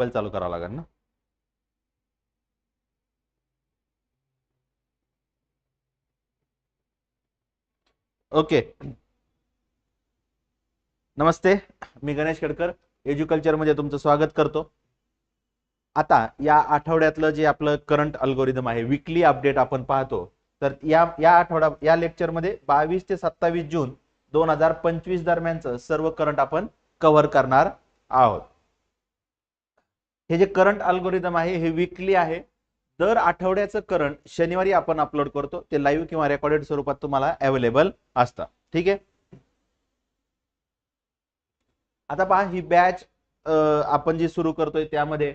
Mobile चालू करावा लागेल ना? ओके. नमस्ते मी गणेश खेडकर एज्युकल्चरमध्ये तुमचं स्वागत करतो. आता या आठवड्यातलं जे आपलं करंट अल्गोरिदम आहे विकली अपडेट आपण पाहतो तर या या आठवडा या लेक्चरमध्ये बावीस ते सत्तावीस जून दोन हजार पंचवीस दरम्यानचं सर्व करंट आपण कव्हर करणार आहोत. हे जे करंट अल्गोरिदम आहे हे विकली आहे. दर आठवड्याचं करंट शनिवारी आपण अपलोड करतो. ते लाईव्ह किंवा रेकॉर्डेड स्वरूपात तुम्हाला अवेलेबल असतं. ठीक आहे? आता पहा ही बॅच आपण जी सुरू करतोय त्यामध्ये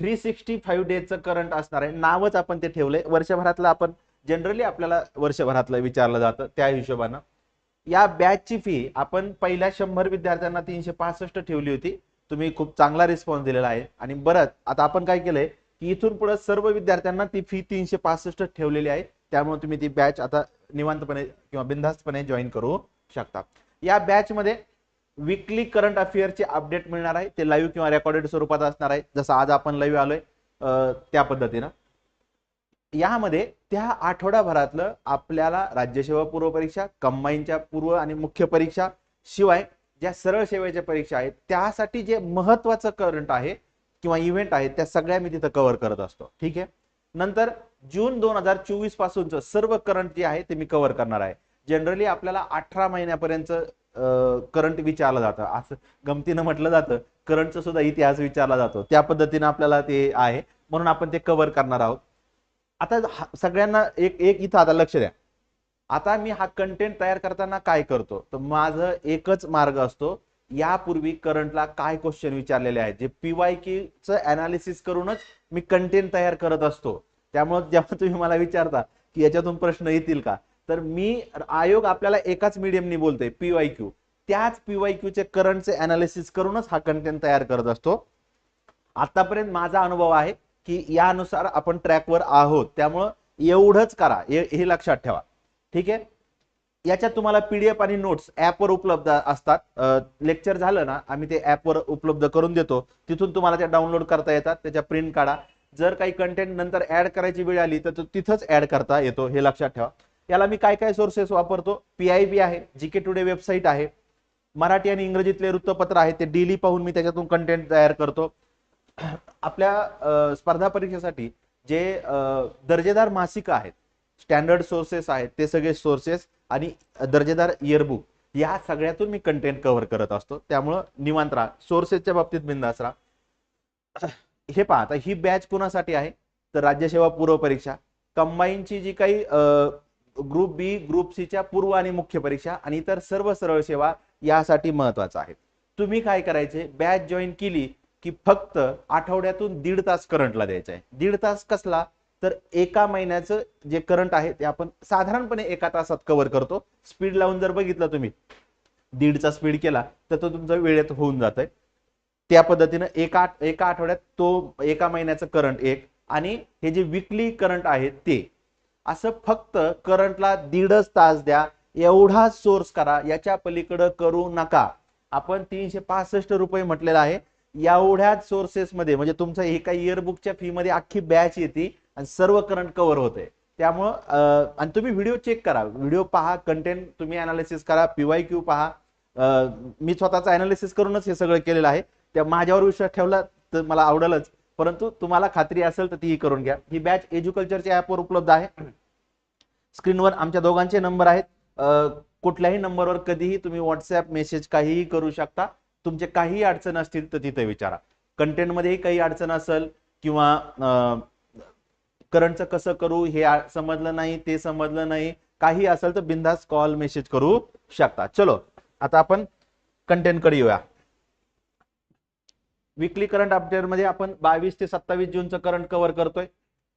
थ्री सिक्स्टी फाईव्ह डेजचं करंट असणार आहे. नावच आपण ते ठेवलंय. वर्षभरातलं आपण जनरली आपल्याला वर्षभरातलं विचारलं जातं त्या हिशोबानं. या बॅचची फी आपण पहिल्या शंभर विद्यार्थ्यांना तीनशे पासष्ट ठेवली होती. तुम्ही खूप चांगला रिस्पॉन्स दिलेला आहे. आणि बरंच आता आपण काय केलंय की इथून पुढे सर्व विद्यार्थ्यांना ती फी तीनशे पासष्ट ठेवलेली आहे. त्यामुळे तुम्ही ती बॅच आता निवांतपणे किंवा बिनधास्तपणे जॉईन करू शकता. या बॅच मध्ये विकली करंट अफेअरचे अपडेट मिळणार आहे. ते लाईव्ह किंवा रेकॉर्डेड स्वरूपात असणार आहे. जसं आज आपण लाईव्ह आलोय त्या पद्धतीनं. यामध्ये त्या आठवड्याभरातलं आपल्याला राज्यसेवा पूर्व परीक्षा कंबाईनच्या पूर्व आणि मुख्य परीक्षा शिवाय ज्या सरळ सेवेच्या परीक्षा आहेत त्यासाठी जे महत्वाचं करंट आहे किंवा इव्हेंट आहे त्या सगळ्या मी तिथं कव्हर करत असतो. ठीक आहे? नंतर जून दोन हजार चोवीस पासूनचं सर्व करंट जे आहे ते मी कव्हर करणार आहे. जनरली आपल्याला अठरा महिन्यापर्यंत करंट विचारलं जातं. असं गमतीनं म्हटलं जातं. करंटचा सुद्धा इतिहास विचारला जातो. त्या पद्धतीनं आपल्याला ते आहे. म्हणून आपण ते कव्हर करणार आहोत. आता सगळ्यांना एक एक इथं आता लक्ष द्या. आता मी हा कंटेंट तयार करताना काय करतो? तर माझं एकच मार्ग असतो यापूर्वी करंटला काय क्वेश्चन विचारलेले आहेत? जे पीवाय च अनालिसिस करूनच मी कंटेंट तयार करत असतो. त्यामुळे जेव्हा तुम्ही मला विचारता की याच्यातून प्रश्न येतील का? तर मी आयोग आपल्याला एकाच मीडियमनी बोलतोय पीवाय क्यू त्याच पीवाय क्यूचे करंटचे अनालिसिस करूनच हा कंटेंट तयार करत असतो. आतापर्यंत माझा अनुभव आहे की यानुसार आपण ट्रॅकवर आहोत. त्यामुळं एवढंच करा. हे लक्षात ठेवा. ठीक आहे? याच्यात तुम्हाला पीडीएफ आणि नोट्स ऍपवर उपलब्ध असतात. लेक्चर झालं ना आम्ही ते ऍपवर उपलब्ध करून देतो. तिथून तुम्हाला त्या डाउनलोड करता येतात त्याच्या प्रिंट काढा. जर काही कंटेंट नंतर ऍड करायची वेळ आली तर तिथंच ऍड करता येतो हे लक्षात ठेवा. याला मी काय काय सोर्सेस वापरतो? पीआयबी आहे जी के टुडे वेबसाईट आहे. मराठी आणि इंग्रजीतले वृत्तपत्र आहे ते डेली पाहून मी त्याच्यातून कंटेंट तयार करतो. आपल्या स्पर्धा परीक्षेसाठी जे दर्जेदार मासिक आहेत स्टँडर्ड सोर्सेस आहेत ते सगळे सोर्सेस आणि दर्जेदार इयरबुक या सगळ्यातून मी कंटेंट कव्हर करत असतो. त्यामुळं निवांत राहा. सोर्सेसच्या बाबतीत बिंदास राहा. हे पहा आता ही बॅच कुणासाठी आहे? तर राज्यसेवा पूर्व परीक्षा. कंबाईनची जी काही ग्रुप बी ग्रुप सीच्या पूर्व आणि मुख्य परीक्षा आणि इतर सर्व सरळ सेवा यासाठी महत्वाचं आहे. तुम्ही काय करायचे? बॅच जॉईन केली की फक्त आठवड्यातून दीड तास करंटला द्यायचा आहे. दीड तास कसला? तर एका महिन्याचं जे करंट आहे ते आपण साधारणपणे एका तासात कव्हर करतो. स्पीड लावून जर बघितलं तुम्ही दीडचा स्पीड केला तर तो तुमचा वेळेत होऊन जात आहे त्या पद्धतीनं एका एका आठवड्यात तो एका महिन्याचं करंट एक आणि हे जे विकली करंट आहे ते. असं फक्त करंटला दीडच तास द्या एवढा सोर्स करा याच्या पलीकडं करू नका. आपण तीनशे पासष्ट रुपये म्हटलेला आहे. एवढ्याच सोर्सेस मध्ये म्हणजे तुमचा एका इयरबुकच्या फी मध्ये अख्खी बॅच येते आणि सर्व करंट कव्हर होते त्यामुळं आणि तुम्ही व्हिडिओ चेक करा. व्हिडिओ पहा कंटेंट तुम्ही अनालिसिस करा पीवाय क्यू पहा. मी स्वतःचा अनालिसिस करूनच हे सगळं केलेलं आहे. त्या माझ्यावर विश्वास ठेवला तर मला आवडेलच. परंतु तुम्हाला खात्री असेल तर तीही करून घ्या. ही बॅच एज्युकल्चरच्या ऍपवर उपलब्ध आहे. स्क्रीनवर आमच्या दोघांचे नंबर आहेत. कुठल्याही नंबरवर कधीही तुम्ही व्हॉट्सअप मेसेज काहीही करू शकता. तुमचे काही अडचण असतील तर तिथे विचारा. कंटेंटमध्येही काही अडचण असेल किंवा करंटचं कसं करू हे समजलं नाही ते समजलं नाही काही असेल तर बिंदास कॉल मेसेज करू शकता. चलो आता आपण कंटेंटकडे येऊया. विकली करंट अपडेटमध्ये आपण बावीस ते सत्तावीस जूनचं करंट कव्हर करतोय.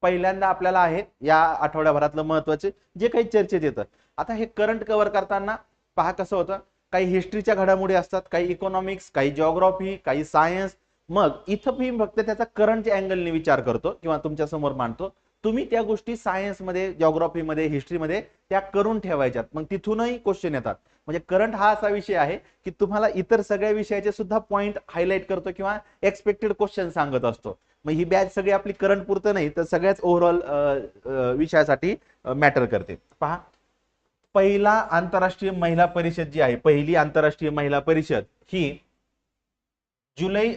पहिल्यांदा आपल्याला आहे या आठवड्याभरातलं महत्त्वाचे जे काही चर्चेत येतं. आता हे करंट कव्हर करताना पहा कसं होतं. काही हिस्ट्रीच्या घडामोडी असतात काही इकॉनॉमिक्स काही जॉग्रॉफी काही सायन्स मग इथं मी फक्त त्याचा करंटच्या अँगलने विचार करतो किंवा तुमच्यासमोर मांडतो. तुम्ही त्या गोष्टी सायन्समध्ये जॉग्रॉफीमध्ये हिस्ट्रीमध्ये त्या करून ठेवायच्यात. मग तिथूनही क्वेश्चन येतात. म्हणजे करंट हा असा विषय आहे की तुम्हाला इतर सगळ्या विषयाचे सुद्धा पॉईंट हायलाईट करतो किंवा एक्सपेक्टेड क्वेश्चन सांगत असतो. मग ही बॅच सगळी आपली करंट पुरतं नाही तर सगळ्याच ओव्हरऑल विषयासाठी मॅटर करते. पहा. पहिला आंतरराष्ट्रीय महिला परिषद जी आहे पहिली आंतरराष्ट्रीय महिला परिषद ही जुलै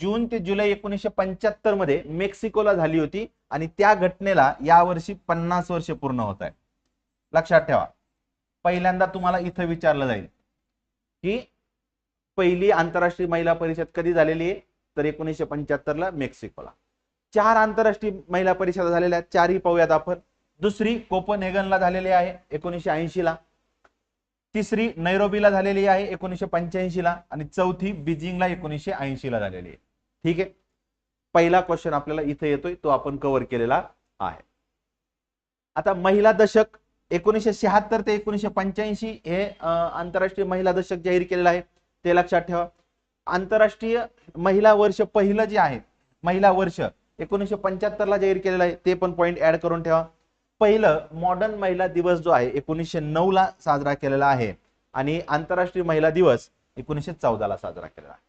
जून ते जुलै एकोणीसशे पंच्याहत्तरमध्ये मेक्सिकोला झाली होती आणि त्या घटनेला यावर्षी पन्नास वर्ष पूर्ण होत आहे लक्षात ठेवा. पहिल्यांदा तुम्हाला इथं विचारलं जाईल की पहिली आंतरराष्ट्रीय महिला परिषद कधी झालेली आहे? तर एकोणीसशे पंच्याहत्तरला मेक्सिकोला. चार आंतरराष्ट्रीय महिला परिषद झालेल्या चारही पाहूयात आपण. दुसरी कोपनहेगनला झालेली आहे एकोणीसशे ऐंशी ला तिसरी नैरोबीला झालेली आहे एकोणीसशे पंच्याऐंशी ला आणि चौथी बीजिंगला एकोणीसशे ऐंशी ला झालेली आहे. ठीक आहे? पहिला क्वेश्चन आपल्याला इथे येतोय तो आपण कव्हर केलेला आहे. आता महिला दशक एकोणीसशे शहात्तर ते एकोणीसशे पंच्याऐंशी हे आंतरराष्ट्रीय महिला दशक जाहीर केलेलं आहे. ते लक्षात ठेवा. आंतरराष्ट्रीय महिला वर्ष पहिलं जे आहे महिला वर्ष एकोणीसशे पंच्याहत्तर ला जाहीर केलेलं आहे ते पण पॉईंट ऍड करून ठेवा. पहिलं मॉडर्न महिला दिवस जो आहे एकोणीसशे नऊ ला साजरा केलेला आहे. आणि आंतरराष्ट्रीय महिला दिवस एकोणीसशे चौदा ला साजरा केलेला आहे.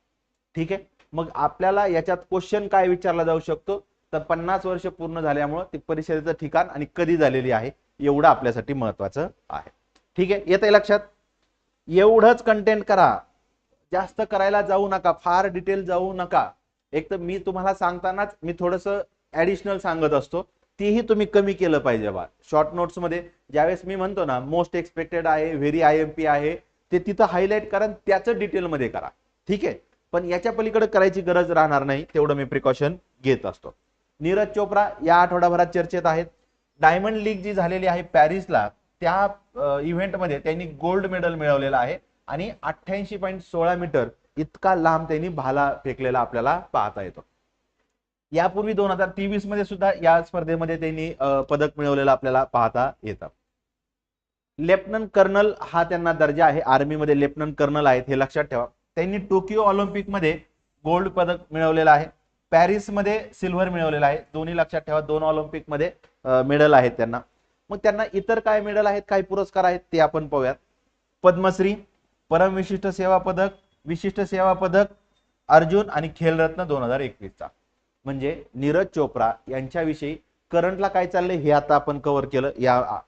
ठीक आहे? मग आपल्याला याच्यात क्वेश्चन काय विचारला जाऊ शकतो? तर पन्नास वर्ष पूर्ण झाल्यामुळं ती परिषदेचं ठिकाण आणि कधी झालेली आहे एवढं आपल्यासाठी महत्वाचं आहे. ठीक आहे? येत लक्षात? एवढंच कंटेंट करा. जास्त करायला जाऊ नका. फार डिटेल जाऊ नका. एक तर मी तुम्हाला सांगतानाच मी थोडस ऍडिशनल सांगत असतो. तीही तुम्ही कमी केलं पाहिजे बा. शॉर्ट नोट्समध्ये ज्यावेळेस मी म्हणतो ना मोस्ट एक्सपेक्टेड आहे व्हेरी आय एम पी आहे ते तिथं हायलाईट करा त्याचं डिटेलमध्ये करा. ठीक आहे? पण याच्या पलीकडे करायची गरज राहणार नाही तेवढं मी प्रिकॉशन घेत असतो. नीरज चोप्रा या आठवडाभरात चर्चेत आहेत. डायमंड लीग जी झालेली आहे पॅरिसला त्या इव्हेंटमध्ये त्यांनी गोल्ड मेडल मिळवलेलं आहे आणि अठ्ठ्याऐंशी पॉईंट सोळा मीटर इतका लांब त्यांनी भाला फेकलेला आपल्याला पाहता येतो. यापूर्वी दोन हजार तेवीसमध्ये सुद्धा या स्पर्धेमध्ये त्यांनी पदक मिळवलेलं आपल्याला पाहता येतं. लेफ्टनंट कर्नल हा त्यांना दर्जा आहे. आर्मीमध्ये लेफ्टनंट कर्नल आहेत हे लक्षात ठेवा. त्यांनी टोकियो ऑलिम्पिकमध्ये गोल्ड पदक मिळवलेलं आहे. पॅरिसमध्ये सिल्वर मिळवलेलं आहे. दोन्ही लक्षात ठेवा दोन ऑलिम्पिकमध्ये मेडल आहेत त्यांना. मग त्यांना इतर काय मेडल आहेत काय पुरस्कार आहेत ते आपण पाहूयात. पद्मश्री परम विशिष्ट सेवा पदक विशिष्ट सेवा पदक अर्जुन आणि खेलरत्न दोन हजार एकवीसचा. म्हणजे नीरज चोप्रा यांच्याविषयी करंटला काय चाललंय हे आता आपण कव्हर केलं या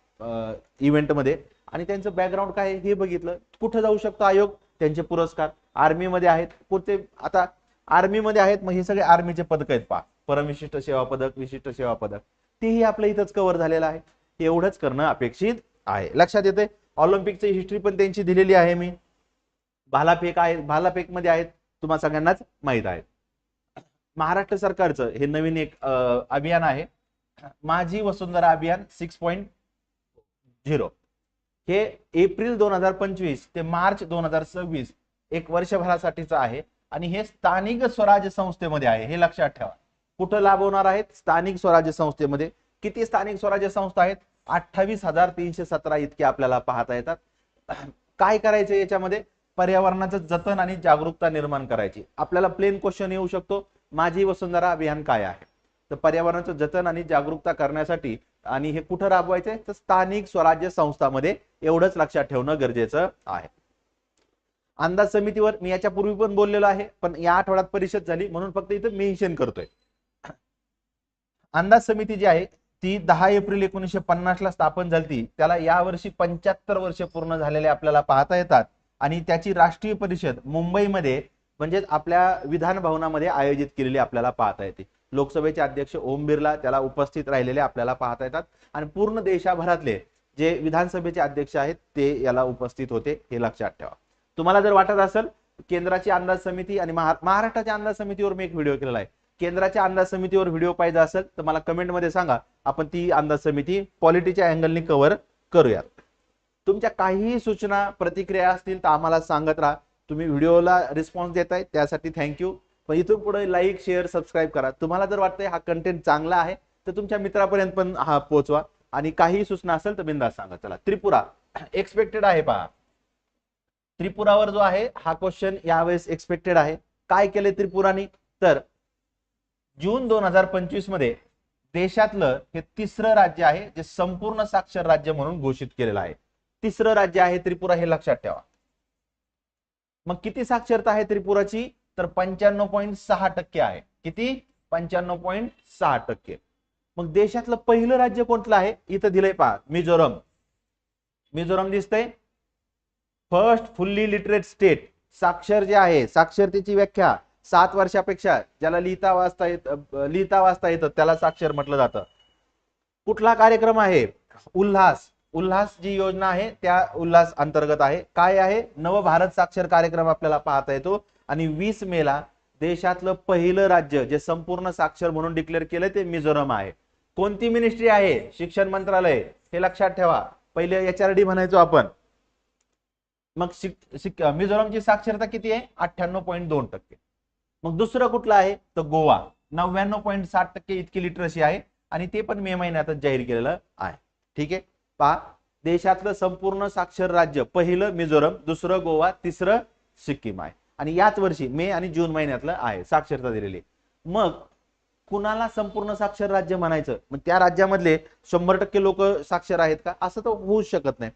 इव्हेंटमध्ये आणि त्यांचं बॅकग्राऊंड काय हे बघितलं. कुठं जाऊ शकतो आयोग? त्यांचे पुरस्कार. आर्मीमध्ये आहेत. कोणते आता आर्मीमध्ये आहेत मग हे सगळे आर्मीचे पदक आहेत पा परमविशिष्ट सेवा पदक विशिष्ट सेवा पदक. तेही आपल्या इथंच कव्हर झालेलं आहे. एवढंच करणं अपेक्षित आहे. लक्षात येते ऑलिम्पिकची हिस्ट्री पण त्यांची दिलेली आहे मी. भालाफेक आहे भालाफेकमध्ये आहेत. तुम्हाला सगळ्यांनाच माहीत आहे. महाराष्ट्र सरकारचं हे नवीन एक अभियान आहे. Majhi Vasundhara Abhiyan six point zero हे एप्रिल दोन हजार पंचवीस ते मार्च दोन हजार सव्वीस एक वर्षभरासाठीचं आहे आणि हे स्थानिक स्वराज्य संस्थेमध्ये आहे हे लक्षात ठेवा. कुठं लाभवणार आहेत? स्थानिक स्वराज्य संस्थेमध्ये. किती स्थानिक स्वराज्य संस्था आहेत? अठ्ठावीस हजार तीनशे सतरा इतके आपल्याला पाहता येतात. काय करायचं याच्यामध्ये? पर्यावरणाचं जतन आणि जागरूकता निर्माण करायची. आपल्याला प्लेन क्वेश्चन येऊ शकतो. माझी वसुंधरा अभियान काय आहे? तर पर्यावरणाचं जतन आणि जागरूकता करण्यासाठी आणि हे कुठं राबवायचंय? तर स्थानिक स्वराज्य संस्थामध्ये एवढंच लक्षात ठेवणं गरजेचं आहे. अंदाज समितीवर मी याच्या पूर्वी पण बोललेलो आहे पण या आठवड्यात परिषद झाली म्हणून फक्त इथं मेन्शन करतोय. अंदाज समिती जी आहे ती दहा एप्रिल एकोणीसशे पन्नास ला स्थापन झाली त्याला यावर्षी पंच्याहत्तर वर्ष पूर्ण झालेले आपल्याला पाहता येतात. आणि त्याची राष्ट्रीय परिषद मुंबईमध्ये म्हणजेच आपल्या विधान भवनामध्ये आयोजित केलेली आपल्याला पाहता येते. लोकसभेचे अध्यक्ष ओम बिर्ला त्याला उपस्थित राहिलेले आपल्याला पाहता येतात. आणि पूर्ण देशाभरातले जे विधानसभेचे अध्यक्ष आहेत ते याला उपस्थित होते हे लक्षात ठेवा. तुम्हाला जर वाटत असेल केंद्राची अंदाज समिती आणि महाराष्ट्राच्या अंदाज समितीवर मी एक व्हिडिओ केलेला आहे. केंद्राच्या अंदाज समितीवर व्हिडिओ पाहिजे असेल तर मला कमेंटमध्ये सांगा. आपण ती अंदाज समिती पॉलिटीच्या अँगलनी कव्हर करूयात. तुमच्या काहीही सूचना प्रतिक्रिया असतील तर आम्हाला सांगत राहा. तुम्ही व्हिडिओला रिस्पॉन्स देताय त्यासाठी थँक्यू पण इथून पुढे लाईक शेअर सबस्क्राईब करा. तुम्हाला जर वाटतंय हा कंटेंट चांगला आहे तर तुमच्या मित्रापर्यंत पण हा पोहोचवा. आणि काही सूचना असेल तर बिंदास सांगा. चला त्रिपुरा. एक्सपेक्टेड आहे पहा. त्रिपुरावर जो आहे हा क्वेश्चन यावेळेस एक्सपेक्टेड आहे. काय केले त्रिपुराने? तर जून दोन हजार पंचवीसमध्ये देशातलं हे तिसरं राज्य आहे जे संपूर्ण साक्षर राज्य म्हणून घोषित केलेलं आहे. तिसरं राज्य आहे त्रिपुरा हे लक्षात ठेवा. मग किती साक्षरता आहे त्रिपुराची? तर पंच्याण्णव पॉईंट सहा टक्के आहे. किती? पंच्याण्णव पॉईंट सहा टक्के. मग देशातलं पहिलं राज्य कोणतं आहे? इथं दिलंय पहा मिझोरम. मिझोरम दिसतंय. फर्स्ट फुल्ली लिटरेट स्टेट साक्षर जे आहे साक्षरतेची व्याख्या. सात वर्षापेक्षा ज्याला लिहिता वाचता येत लिहिता वाचता येतं त्याला साक्षर म्हटलं जातं. कुठला कार्यक्रम आहे? उल्हास. उल्हास जी योजना आहे त्या उल्हास अंतर्गत आहे. काय आहे? नव भारत साक्षर कार्यक्रम आपल्याला पाहता येतो. आणि वीस मेला देशातलं पहिलं राज्य जे संपूर्ण साक्षर म्हणून डिक्लेअर केलं ते मिझोरम आहे. कोणती मिनिस्ट्री आहे? शिक्षण मंत्रालय. हे लक्षात ठेवा. पहिले एच आर डी म्हणायचो आपण. मग शिक- मिझोरमची साक्षरता किती आहे? अठ्ठ्याण्णव पॉईंट दोन टक्के. मग दुसरं कुठलं आहे? तर गोवा. नव्याण्णव पॉईंट साठ टक्के इतकी लिटरसी आहे. आणि ते पण मे महिन्यातच जाहीर केलेलं आहे. ठीक आहे? पहा देशातलं संपूर्ण साक्षर राज्य पहिलं मिझोरम दुसरं गोवा तिसरं सिक्कीम आहे. आणि याच वर्षी मे आणि जून महिन्यातलं आहे साक्षरता दिलेली. मग कुणाला संपूर्ण साक्षर राज्य म्हणायचं? मग त्या राज्यामधले शंभर टक्के लोक साक्षर आहेत का? असं तर होऊ शकत नाही.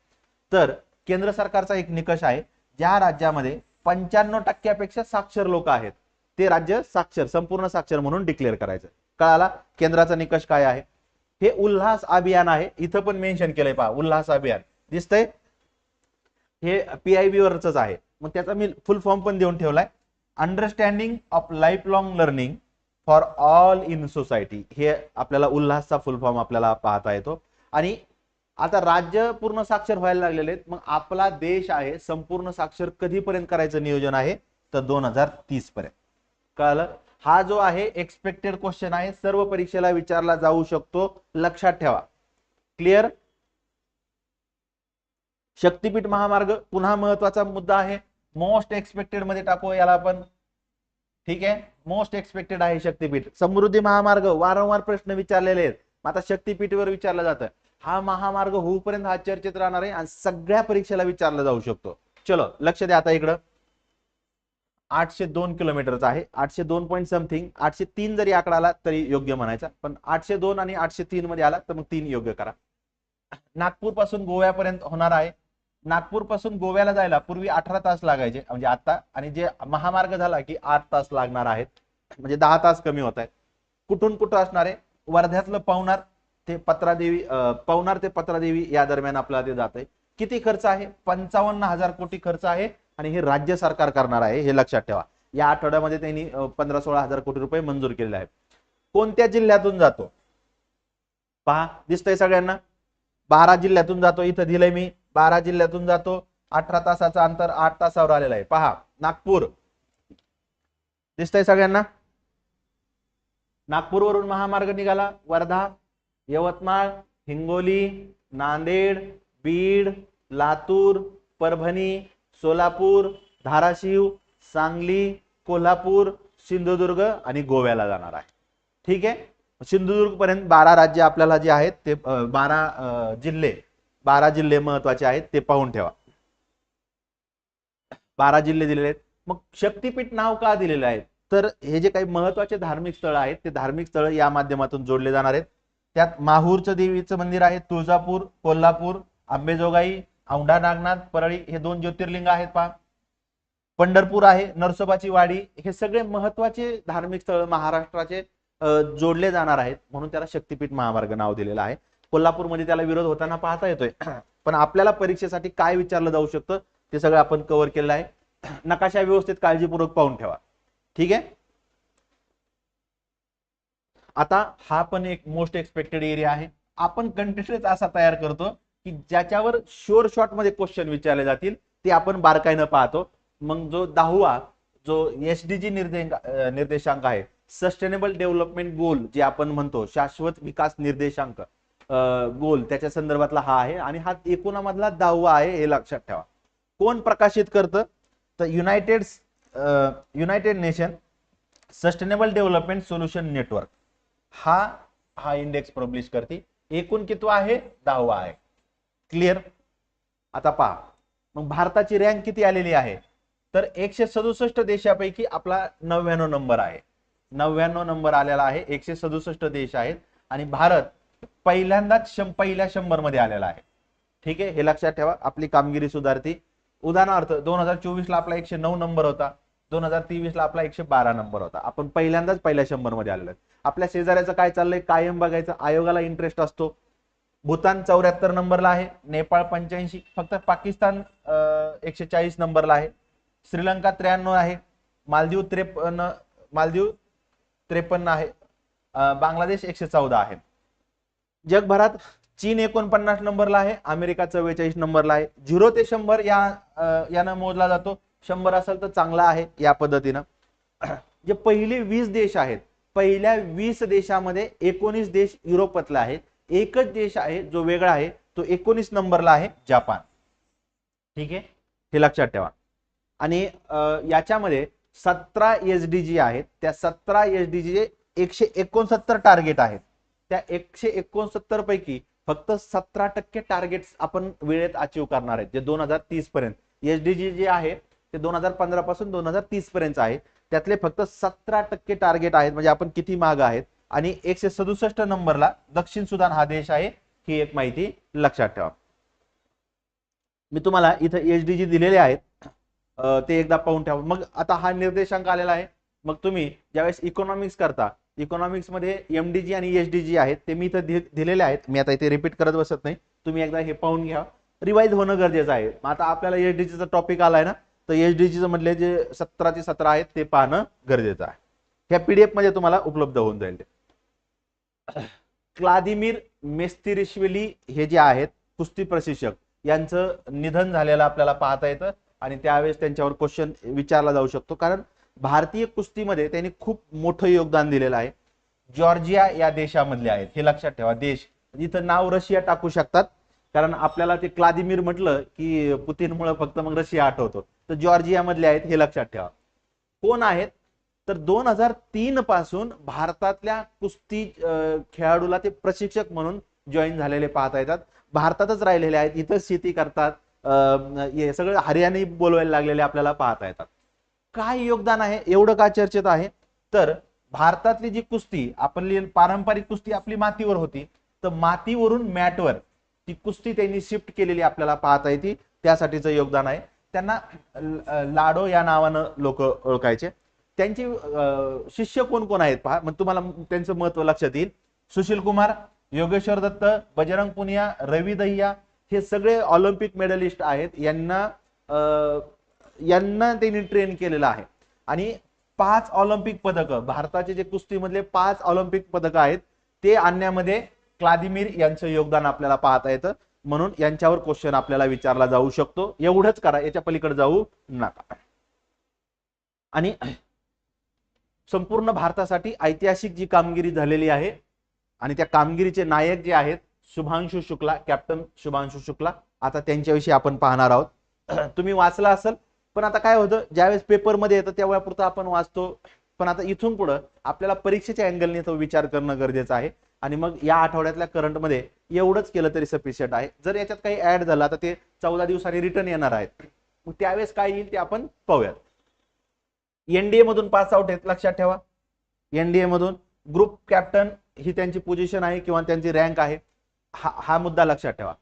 तर केंद्र सरकारचा एक निकष आहे ज्या राज्यामध्ये पंच्याण्णव टक्क्यापेक्षा साक्षर लोक आहेत. ते राज्य साक्षर संपूर्ण साक्षर म्हणून डिक्लेअर करायचं. कळाला? केंद्राचा निकष काय आहे? हे उल्हास अभियान आहे. इथं पण मेन्शन केलंय पहा उल्हास अभियान. दिसतंय? हे पी आय बी वरच आहे. मग त्याचा मी फुल फॉर्म पण देऊन ठेवलाय. Understanding of life long learning for all in society हे आपल्याला उल्हासचा फुल फॉर्म आपल्याला पाहता येतो. आणि आता राज्य पूर्ण साक्षर व्हायला लागलेले आहेत. मग आपला देश आहे संपूर्ण साक्षर कधीपर्यंत करायचं नियोजन आहे? तर दोन हजार तीस पर्यंत कळलं? हा जो आहे एक्सपेक्टेड क्वेश्चन आहे सर्व परीक्षेला विचारला जाऊ शकतो. लक्षात ठेवा. क्लिअर शक्तीपीठ महामार्ग पुन्हा महत्त्वाचा मुद्दा आहे. मोस्ट एक्सपेक्टेडमध्ये टाकू याला आपण. ठीक आहे? मोस्ट एक्सपेक्टेड आहे शक्तीपीठ. समृद्धी महामार्ग वारंवार प्रश्न विचारलेले आहेत. आता शक्तीपीठवर विचारलं जातं. हा महामार्ग होऊपर्यंत हा चर्चेत राहणार आहे आणि सगळ्या परीक्षेला विचारला जाऊ शकतो. चलो लक्ष द्या आता इकडं. आठशे दोन किलोमीटरचा आहे. आठशे दोन पॉईंट समथिंग आठशे तीन जरी आकडा आला तरी योग्य म्हणायचा. पण आठशे दोन आणि आठशे तीन मध्ये आला तर मग तीन योग्य करा. नागपूरपासून गोव्यापर्यंत होणार आहे. नागपूरपासून गोव्याला जायला पूर्वी अठरा तास लागायचे म्हणजे आता आणि जे महामार्ग झाला की आठ तास लागणार आहेत. म्हणजे दहा तास कमी होत आहेत. कुठून कुठं असणार आहे? वर्ध्यातलं पवनार ते पत्रादेवी पवनार ते पत्रादेवी या दरम्यान आपल्याला ते जात आहे किती खर्च आहे? पंचावन्न हजार कोटी खर्च आहे आणि हे राज्य सरकार करणार आहे हे लक्षात ठेवा. या आठवड्यामध्ये त्यांनी पंधरा सोळा हजार कोटी रुपये मंजूर केलेले आहेत. कोणत्या जिल्ह्यातून जातो? पहा दिसतंय सगळ्यांना? बारा जिल्ह्यातून जातो इथं दिलंय मी. बारा जिल्ह्यातून जातो अठरा तासाचं अंतर आठ तासावर आलेलं आहे. पहा नागपूर. दिसतंय सगळ्यांना? नागपूरवरून महामार्ग निघाला वर्धा यवतमाळ हिंगोली नांदेड बीड लातूर परभणी सोलापूर धाराशिव सांगली कोल्हापूर सिंधुदुर्ग आणि गोव्याला जाणार आहे. ठीक आहे? सिंधुदुर्ग पर्यंत बारा राज्य आपल्याला जे आहेत ते बारा जिल्हे बारा जिल्हे महत्त्वाचे आहेत ते पाहून ठेवा. बारा जिल्हे दिलेले आहेत. मग शक्तीपीठ नाव का दिलेलं आहे? तर हे जे काही महत्त्वाचे धार्मिक स्थळ आहेत ते धार्मिक स्थळ या माध्यमातून जोडले जाणार आहेत. त्यात माहूरचं देवीचं मंदिर आहे तुळजापूर कोल्हापूर आंबेजोगाई औंढा नागनाथ परळी हे दोन ज्योतिर्लिंग आहेत पहा. पंढरपूर आहे नरसोबाची वाडी हे सगळे महत्त्वाचे धार्मिक स्थळ महाराष्ट्राचे जोडले जाणार आहेत म्हणून त्याला शक्तीपीठ महामार्ग नाव दिलेलं आहे. कोल्हापूरमध्ये त्याला विरोध होताना पाहता येतोय. पण आपल्याला परीक्षेसाठी काय विचारलं जाऊ शकतं ते सगळं आपण कव्हर केलेलं आहे. नकाशा व्यवस्थित काळजीपूर्वक पाहून ठेवा. ठीक आहे? आता हा पण एक मोस्ट एक्सपेक्टेड एरिया आहे. आपण कंटेंट असा तयार करतो की ज्याच्यावर शोर शॉर्टमध्ये क्वेश्चन विचारले जातील ते आपण बारकाईनं पाहतो. मग जो दहावा जो एस डी जी निर्देशांक आहे सस्टेनेबल डेव्हलपमेंट गोल जे आपण म्हणतो शाश्वत विकास निर्देशांक गोल त्याच्या संदर्भातला हा आहे आणि हा एकोणामधला दहावा आहे हे लक्षात ठेवा. कोण प्रकाशित करतं? तर united united nation sustainable development solution network हा हा इंडेक्स पब्लिश करते. एकूण कितवा आहे? दहावा आहे. क्लिअर? आता पहा. मग भारताची रँक किती आलेली आहे? तर एकशे सदुसष्ट देशापैकी आपला नव्याण्णव नंबर आहे. नव्याण्णव नंबर आलेला आहे एकशे सदुसष्ट देश आहेत आणि भारत पहिल्यांदाच शं- पहिल्या शंभरमध्ये आलेला आहे. ठीक आहे? हे लक्षात ठेवा. आपली कामगिरी सुधारती. उदाहरणार्थ दोन हजार चोवीसला आपला एकशे नऊ नंबर होता. दोन हजार तेवीस ला आपला एकशे बारा नंबर होता. आपण पहिल्यांदाच पहिल्या शंभरमध्ये आलेलो आहे. आपल्या शेजाऱ्याचं काय चाललंय? कायम बघायचं. आयोगाला इंटरेस्ट असतो. भूतान चौऱ्याहत्तर नंबरला आहे नेपाळ पंच्याऐंशी फक्त पाकिस्तान एकशे चाळीस नंबरला आहे श्रीलंका त्र्याण्णव आहे मालदीव त्रेपन्न मालदीव त्रेपन्न आहे बांगलादेश एकशे चौदा आहे. जगभरात चीन एकोणपन्नास नंबरला आहे अमेरिका चव्वेचाळीस नंबरला आहे. झिरो ते शंभर या यानं मोजला जातो. शंभर असेल तर चांगला आहे या पद्धतीनं. जे पहिले वीस देश आहेत पहिल्या वीस देशामध्ये एकोणीस देश युरोपातले आहेत. एकच देश आहे जो वेगळा आहे तो एकोणीस नंबरला आहे जपान. ठीक आहे? हे लक्षात ठेवा. आणि याच्यामध्ये सतरा एस डी जी आहेत. त्या सतरा एस डी जी एकशे एकोणसत्तर टार्गेट आहेत. त्या एकशे एकोणसत्तर पैकी फक्त सतरा टक्के टार्गेट आपण वेळेत अचीव करणार आहेत जे दोन हजार तीस पर्यंत. एस डी जी जे आहे ते दोन हजार पंधरा पासून दोन हजार तीस पर्यंत आहे. त्यातले फक्त सतरा टक्के टार्गेट आहेत म्हणजे आपण किती माग आहेत? आणि एकशे सदुसष्ट नंबरला दक्षिण सुदान हा देश आहे ही एक माहिती लक्षात ठेवा. मी तुम्हाला इथं एच डी जी दिलेले आहेत. ते एकदा पाहून ठेवा. मग आता हा निर्देशांक आलेला आहे. मग तुम्ही ज्यावेळेस इकॉनॉमिक्स करता इकॉनॉमिक्समध्ये एमडीजी आणि एच डी जी आहेत ते मी इथं दिलेले आहेत. मी आता इथे रिपीट करत बसत नाही. तुम्ही एकदा हे पाहून घ्या. रिवाईज होणं गरजेचं आहे. आता आपल्याला एच डी जीचा टॉपिक आलाय ना तर एच डी जीचं मधले जे सतराचे सतरा आहेत ते पाहणं गरजेचं आहे. ह्या पीडीएफमध्ये तुम्हाला उपलब्ध होऊन जाईल ते. क्लादिमीर मेस्तिरिश्वेली हे जे आहेत कुस्ती प्रशिक्षक यांचं निधन झालेलं आपल्याला पाहता येतं आणि त्यावेळेस त्यांच्यावर क्वेश्चन विचारला जाऊ शकतो. कारण भारतीय कुस्तीमध्ये त्यांनी खूप मोठं योगदान दिलेलं आहे. जॉर्जिया या देशामधले आहेत. हे लक्षात ठेवा. देश. इथं नाव रशिया टाकू शकतात. कारण आपल्याला ते क्लादिमीर म्हटलं की पुतीनमुळे फक्त मग रशिया आठवतो. तर जॉर्जिया मधले आहेत हे लक्षात ठेवा. कोण आहेत? तर दोन हजार तीन पासून भारतातल्या कुस्ती खेळाडूला ते प्रशिक्षक म्हणून जॉईन झालेले पाहता येतात. भारतातच राहिलेले आहेत इथं शेती करतात हे सगळं हरियाणी बोलवायला लागलेले आपल्याला पाहता येतात. काय योगदान आहे एवढं का चर्चेत आहे? तर भारतातली जी कुस्ती आपली पारंपरिक कुस्ती आपली मातीवर होती तर मातीवरून मॅटवर ती कुस्ती त्यांनी शिफ्ट केलेली आपल्याला पाहता येते. त्यासाठीचं योगदान आहे. त्यांना लाडो या नावानं लोक ओळखायचे. त्यांचे शिष्य कोण कोण आहेत? पहा मग तुम्हाला त्यांचं महत्त्व लक्षात येईल. सुशील कुमार योगेश्वर दत्त बजरंग पुनिया रवी दहिया हे सगळे ऑलिम्पिक मेडलिस्ट आहेत. यांना अं, यांना त्यांनी ट्रेन केलेलं आहे. आणि पाच ऑलिम्पिक पदक भारताचे जे कुस्तीमधले पाच ऑलिम्पिक पदक आहेत ते आणण्यामध्ये क्लादिमीर यांचं योगदान आपल्याला पाहता येतं. म्हणून यांच्यावर क्वेश्चन आपल्याला विचारला जाऊ शकतो. एवढंच करा याच्या पलीकडे जाऊ नका. आणि संपूर्ण भारतासाठी ऐतिहासिक जी कामगिरी झालेली आहे आणि त्या कामगिरीचे नायक जे आहेत शुभांशु शुक्ला कॅप्टन शुभांशु शुक्ला आता त्यांच्याविषयी आपण पाहणार आहोत. तुम्ही वाचला असेल पण आता काय होतं ज्यावेळेस पेपरमध्ये येतं त्यावेळेपुरतं आपण वाचतो. पण आता इथून पुढं आपल्याला परीक्षेच्या अँगलने तो विचार करणं गरजेचं आहे. आणि मग या आठवड्यातल्या करंटमध्ये एवढंच केलं तरी सफिशियंट आहे. जर याच्यात काही ऍड झालं तर ते चौदा दिवसांनी रिटर्न येणार आहेत. मग त्यावेळेस काय येईल ते आपण पाहूयात. एनडीए मधून पास आउट आहेत लक्षात ठेवा. एनडीए मधून ग्रुप कॅप्टन ही त्यांची पोझिशन आहे किंवा त्यांची रँक आहे. हा हा मुद्दा लक्षात ठेवा.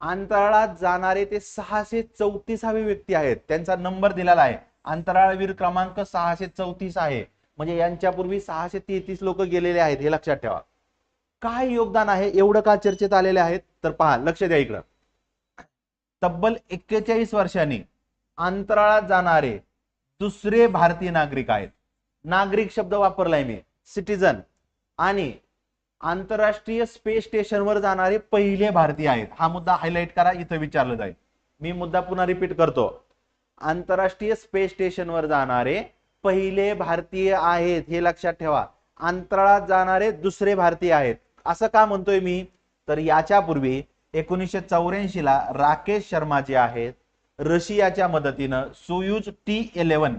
अंतराळात जाणारे ते सहाशे चौतीसावे व्यक्ती आहेत. त्यांचा नंबर दिलेला आहे. अंतराळवीर क्रमांक सहाशे चौतीस आहे. म्हणजे यांच्यापूर्वी सहाशे तेहतीस लोक गेलेले आहेत हे लक्षात ठेवा. काय योगदान आहे? एवढं का चर्चेत आलेले आहेत? तर पहा लक्ष द्या इकडं. तब्बल एक्केचाळीस वर्षांनी अंतराळात जाणारे दुसरे भारतीय नागरिक आहेत. नागरिक शब्द वापरलाय मी. सिटीजन आणि आंतरराष्ट्रीय स्पेस स्टेशनवर जाणारे पहिले भारतीय आहेत. हा मुद्दा हायलाइट करा इथं विचारलं जाईल. मी मुद्दा पुन्हा रिपीट करतो. आंतरराष्ट्रीय स्पेस स्टेशनवर जाणारे पहिले भारतीय आहेत. हे लक्षात ठेवा. अंतराळात जाणारे दुसरे भारतीय आहेत. असं का म्हणतोय मी? तर याच्यापूर्वी एकोणीसशे चौऱ्याऐंशी ला राकेश शर्मा जे आहेत रशियाच्या मदतीनं सोयूज टी इलेव्हन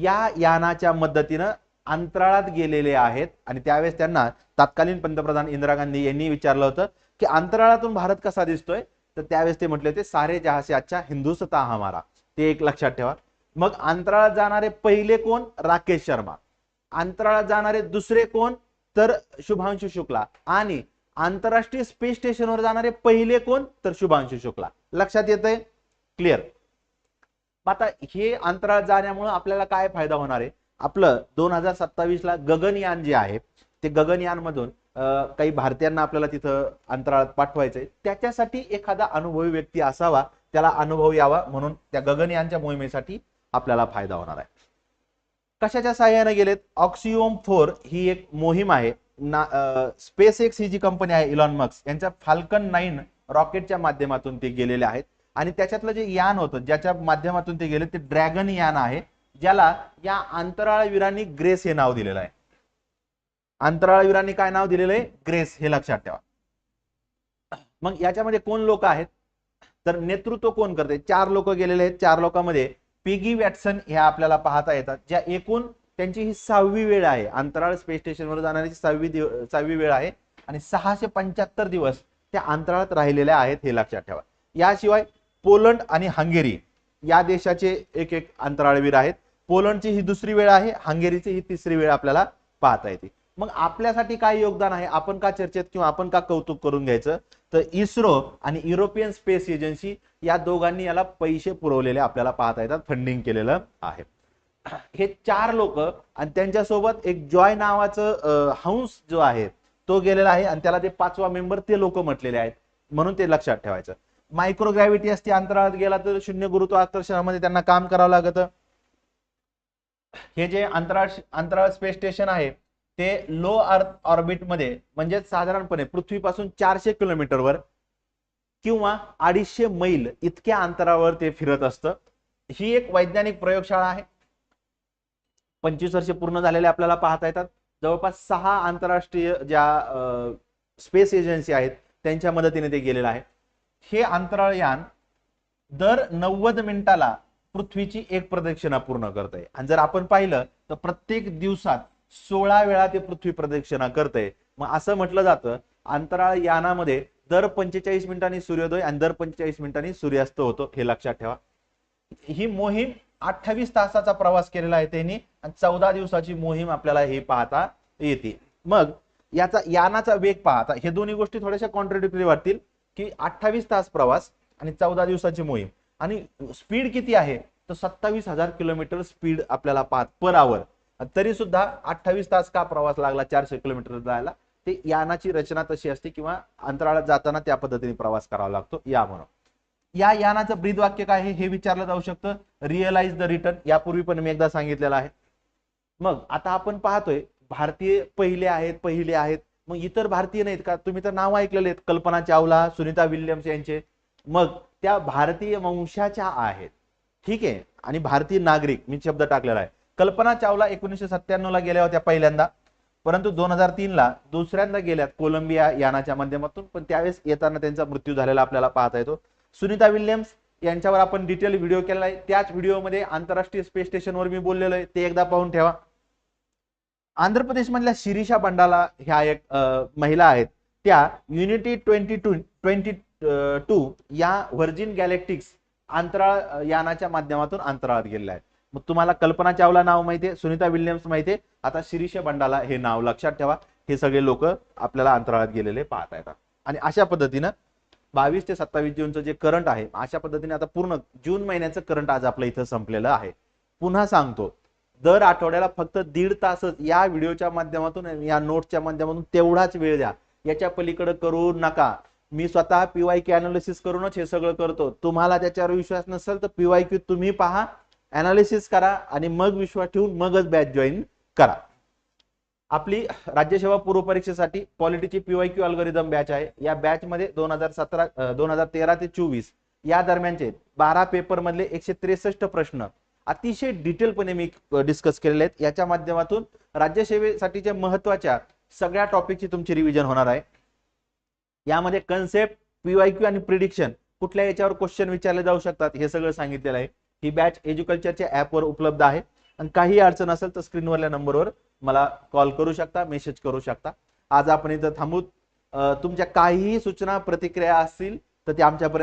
या यानाच्या मदतीनं अंतराळात गेलेले आहेत. आणि त्यावेळेस त्यांना तत्कालीन पंतप्रधान इंदिरा गांधी यांनी विचारलं होतं की अंतराळातून भारत कसा दिसतोय? तर त्यावेळेस ते म्हटले होते सारे जहासे अच्छा हिंदुस्ता हमारा. ते एक लक्षात ठेवा. मग अंतराळात जाणारे पहिले कोण? राकेश शर्मा. अंतराळात जाणारे दुसरे कोण? तर शुभांशु शुक्ला. आणि आंतरराष्ट्रीय स्पेस स्टेशनवर जाणारे पहिले कोण? तर शुभांशु शुक्ला. लक्षात येतंय? क्लिअर. आता हे अंतराळ जाण्यामुळे आपल्याला काय फायदा होणार आहे? आपलं दोन हजार सत्तावीसला गगनयान जे आहे ते गगनयान मधून काही भारतीयांना आपल्याला तिथं अंतराळात पाठवायचंय त्याच्यासाठी एखादा अनुभवी व्यक्ती असावा त्याला अनुभव यावा म्हणून त्या गगनयानच्या मोहिमेसाठी आपल्याला फायदा होणार आहे. कशाच्या सहाय्याने गेलेत? ऑक्सिओम फोर ही एक मोहीम आहे. ना स्पेस एक्स ही जी कंपनी आहे इलॉन मक्स यांच्या फाल्कन नाईन रॉकेटच्या माध्यमातून ते गेलेले आहेत. आणि त्याच्यातलं जे यान होतं ज्याच्या माध्यमातून ते गेले ते ड्रॅगन यान आहे ज्याला या अंतराळवीरांनी ग्रेस हे नाव दिलेलं आहे. अंतराळवीरांनी काय नाव दिलेलं आहे? ग्रेस हे लक्षात ठेवा. मग याच्यामध्ये कोण लोक आहेत? तर नेतृत्व कोण करते? चार लोक गेलेले आहेत चार लोकांमध्ये पिगी वॅटसन ह्या आपल्याला पाहता येतात ज्या एकूण त्यांची ही सहावी वेळ आहे. अंतराळ स्पेस स्टेशनवर जाणारी सहावी सहावी वेळ आहे आणि सहाशे पंच्याहत्तर दिवस त्या अंतराळात राहिलेल्या आहेत हे लक्षात ठेवा. याशिवाय पोलंड आणि हंगेरी या देशाचे एक एक अंतराळवीर आहेत. पोलंडची ही दुसरी वेळ आहे हंगेरीची ही तिसरी वेळ आपल्याला पाहता येते. मग आपल्यासाठी काय योगदान आहे? आपण का चर्चेत किंवा आपण का कौतुक करून घ्यायचं? तर इस्रो आणि युरोपियन स्पेस एजन्सी या दोघांनी याला पैसे पुरवलेले आपल्याला पाहता येतात फंडिंग केलेलं आहे. हे चार लोक आणि त्यांच्यासोबत एक जॉय नावाचं हंस जो आहे तो गेलेला आहे आणि त्याला ते पाचवा मेंबर ते लोक म्हटलेले आहेत. म्हणून ते लक्षात ठेवायचं. मायक्रोग्रॅव्हिटी असते अंतराळात गेला तर शून्य गुरुत्वाकर्षणामध्ये त्यांना काम करावं लागत. हे जे अंतराळ अंतराळ स्पेस स्टेशन आहे ते लो अर्थ ऑर्बिटमध्ये म्हणजे साधारणपणे पृथ्वीपासून चारशे किलोमीटरवर किंवा अडीचशे मैल इतक्या अंतरावर ते फिरत असतं. ही एक वैज्ञानिक प्रयोगशाळा आहे. पंचवीस वर्षे पूर्ण झालेले आपल्याला पाहता येतात. जवळपास सहा आंतरराष्ट्रीय ज्या स्पेस एजन्सी आहेत त्यांच्या मदतीने ते गेलेलं आहे. हे अंतराळयान दर नव्वद मिनिटाला पृथ्वीची एक प्रदक्षिणा पूर्ण करत आहे आणि जर आपण पाहिलं तर प्रत्येक दिवसात सोळा वेळा ते पृथ्वी प्रदक्षिणा करतंय. मग असं म्हटलं जातं अंतराळ यानामध्ये दर पंचेचाळीस मिनिटांनी सूर्योदय आणि दर पंचेचाळीस मिनिटांनी सूर्यास्त होतो हे लक्षात ठेवा. ही मोहीम अठ्ठावीस तासाचा प्रवास केलेला आहे त्यांनी आणि चौदा दिवसाची मोहीम आपल्याला हे पाहता येते. मग याचा यानाचा वेग पाहता. हे दोन्ही गोष्टी थोड्याशा कॉन्ट्रडिक्टरी वाटतील. की अठ्ठावीस तास प्रवास आणि चौदा दिवसाची मोहीम. आणि स्पीड किती आहे? तर सत्तावीस हजार किलोमीटर स्पीड आपल्याला पाहत पर आवर तरी सुद्धा अठ्ठावीस तास का प्रवास लागला चारशे किलोमीटर जायला? ते यानाची रचना तशी असते किंवा अंतराळात जाताना त्या पद्धतीने प्रवास करावा लागतो. या म्हणून. या यानाचं ब्रीद वाक्य काय आहे? हे विचारलं जाऊ शकतं. रिअलाइज द रिटर्न यापूर्वी पण मी एकदा सांगितलेलं आहे. मग आता आपण पाहतोय भारतीय पहिले आहेत पहिले आहेत. मग इतर भारतीय नाहीत का? तुम्ही तर नाव ऐकलेले आहेत कल्पना चावला सुनीता विल्यम्स यांचे. मग त्या भारतीय वंशाच्या आहेत. ठीक आहे? आणि भारतीय नागरिक मी शब्द टाकलेला आहे. कल्पना चावला एकोणीसशे सत्त्याण्णव ला गेल्या होत्या पहिल्यांदा. परंतु दोन हजार तीन ला दुसऱ्यांदा गेल्यात कोलंबिया यानाच्या माध्यमातून. पण त्यावेळेस येताना त्यांचा मृत्यू झालेला आपल्याला पाहता येतो. सुनीता विल्यम्स यांच्यावर आपण डिटेल व्हिडिओ केला आहे. त्याच व्हिडिओमध्ये आंतरराष्ट्रीय स्पेस स्टेशनवर मी बोललेलो आहे. ते एकदा पाहून ठेवा. आंध्र प्रदेश मधल्या शिरीषा बंडाला ह्या एक महिला आहेत. त्या Unity twenty two twenty two या व्हर्जिन गॅलेक्टिक्स अंतराळ यानाच्या माध्यमातून अंतराळात गेलेल्या आहेत. मग तुम्हाला कल्पना चावला नाव माहितीये सुनीता विल्यम्स माहितीये. आता शिरीष बंडाला हे नाव लक्षात ठेवा. हे सगळे लोक आपल्याला अंतराळात गेलेले पाहता येतात. आणि अशा पद्धतीनं बावीस ते सत्तावीस जूनचं जे करंट आहे अशा पद्धतीने आता पूर्ण जून महिन्याचं करंट आज आपलं इथं संपलेलं आहे. पुन्हा सांगतो दर आठवड्याला फक्त दीड तासच या व्हिडिओच्या माध्यमातून या नोटच्या माध्यमातून तेवढाच वेळ द्या. याच्या पलीकडे करू नका. मी स्वतः पीवाय क्यू अनालिसिस करूनच हे सगळं करतो. तुम्हाला त्याच्यावर विश्वास नसेल तर पीवाय क्यू तुम्ही पहा अनालिसिस करा आणि मग विश्वास ठेवून मगच बॅच जॉईन करा. आपली राज्यसेवा पूर्व परीक्षेसाठी पॉलिटीची पीवाय क्यू अल्गोरिदम बॅच आहे. या बॅच मध्ये दोन हजार सतरा दोन हजार तेरा ते चोवीस या दरम्यानचे बारा पेपर मधले एकशे त्रेसष्ट प्रश्न. अतिशय डिटेलपणे मी डिस्कस केलेले आहेत. याच्या माध्यमातून राज्यसेवेसाठीच्या महत्त्वाच्या सगळ्या टॉपिकची तुमची रिव्हिजन होणार आहे. यामध्ये कन्सेप्ट पीवायक्यू आणि प्रिडिक्शन कुठल्या याच्यावर क्वेश्चन विचारले जाऊ शकतात हे सगळं सांगितलेलं आहे. ही बॅच एज्युकल्चरच्या ऍपवर उपलब्ध आहे. आणि काही अडचण असेल तर स्क्रीनवरल्या नंबरवर मला कॉल करू शकता मेसेज करू शकता. आज आपण इथं थांबू तुमच्या काहीही सूचना प्रतिक्रिया असतील तर ते आमच्यापर्यंत